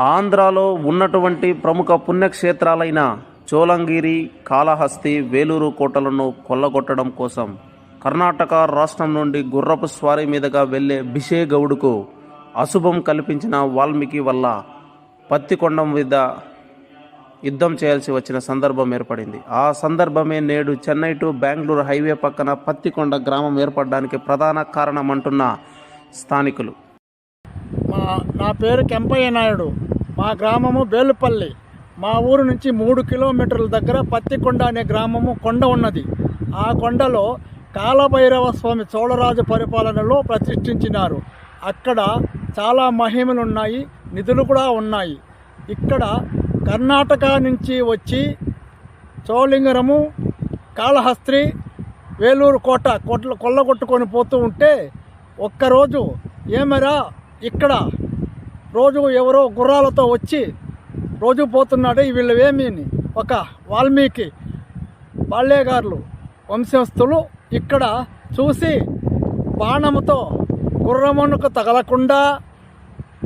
ఆంధ్రాలో ఉన్నటువంటి ప్రముఖ పుణ్యక్షేత్రాలైన చోలంగిరి కాళహస్తి వేలూరు కోటలను కొల్లగొట్టడం కోసం కర్ణాటక రాష్ట్రం నుండి గుర్రపు స్వారీ మీదుగా వెళ్ళే బిషేగౌడ్కు అశుభం కల్పించిన వాల్మీకి వల్ల పత్తికొండం మీద యుద్ధం చేయాల్సి వచ్చిన సందర్భం ఏర్పడింది. ఆ సందర్భమే నేడు చెన్నై టు బెంగళూరు హైవే పక్కన పత్తికొండ గ్రామం ఏర్పడడానికి ప్రధాన కారణమంటున్న స్థానికులు. నా పేరు కెంపయ్య నాయుడు. మా గ్రామము బేలుపల్లి మా ఊరు నుంచి మూడు కిలోమీటర్ల దగ్గర పత్తికొండ అనే గ్రామము కొండ ఉన్నది. ఆ కొండలో కాలభైరవ స్వామి చోళరాజు పరిపాలనలో ప్రతిష్ఠించినారు. అక్కడ చాలా మహిమలు ఉన్నాయి నిధులు కూడా ఉన్నాయి. ఇక్కడ కర్ణాటక నుంచి వచ్చి చోళింగరము కాళహస్త్రి వేలూరు కోట కొట్ల కొల్లగొట్టుకొని పోతూ ఉంటే ఒక్కరోజు ఏమరా ఇక్కడ రోజు ఎవరో గుర్రాలతో వచ్చి రోజు పోతున్నాడు వీళ్ళవేమి ఒక వాల్మీకి బాల్యగారులు వంశస్థులు ఇక్కడ చూసి బాణముతో గుర్రమునకు తగలకుండా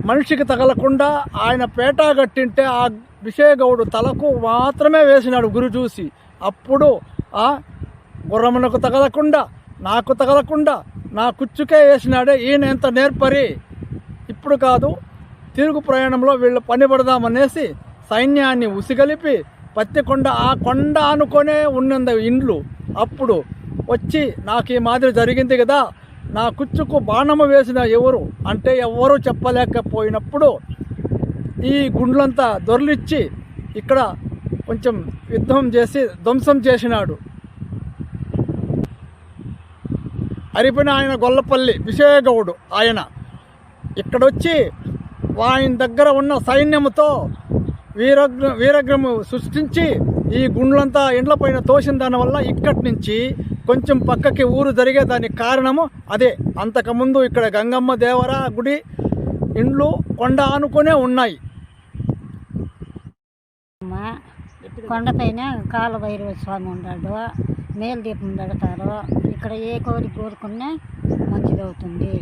మనిషికి తగలకుండా ఆయన పేటా కట్టింటే ఆ విషయగౌడు తలకు మాత్రమే వేసినాడు గురి చూసి. అప్పుడు ఆ గుర్రమునకు తగలకుండా నాకు తగలకుండా నా కుచ్చుకే వేసినాడే ఈయన ఎంత నేర్పరి? ఇప్పుడు కాదు తిరుగు ప్రయాణంలో వీళ్ళు పనిపడదామనేసి సైన్యాన్ని ఉసిగలిపి పత్తి కొండ ఆ కొండ అనుకొనే ఉన్నది ఇండ్లు. అప్పుడు వచ్చి నాకు ఈ మాదిరి జరిగింది కదా నా కుచ్చుకు బాణము వేసిన ఎవరు? అంటే ఎవరు చెప్పలేకపోయినప్పుడు ఈ గుండ్లంతా దొర్లిచ్చి ఇక్కడ కొంచెం యుద్ధం చేసి ధ్వంసం చేసినాడు. అరిపిన ఆయన గొల్లపల్లి విజయగౌడు ఆయన. ఇక్కడొచ్చి ఆయన దగ్గర ఉన్న సైన్యముతో వీరగ్ర వీరగ్రము సృష్టించి ఈ గుండ్లంతా ఇండ్లపైన తోసిన దానివల్ల ఇక్కడి నుంచి కొంచెం పక్కకి ఊరు జరిగే దానికి కారణము అదే. అంతకుముందు ఇక్కడ గంగమ్మ దేవర గుడి ఇండ్లు కొండ ఆనుకునే ఉన్నాయి. కొండపైన కాలభైరవ స్వామి ఉన్నాడు మేలు దీపం పెడతారు. ఇక్కడ ఏ కోరిక కోరుకున్నా మంచిదవుతుంది.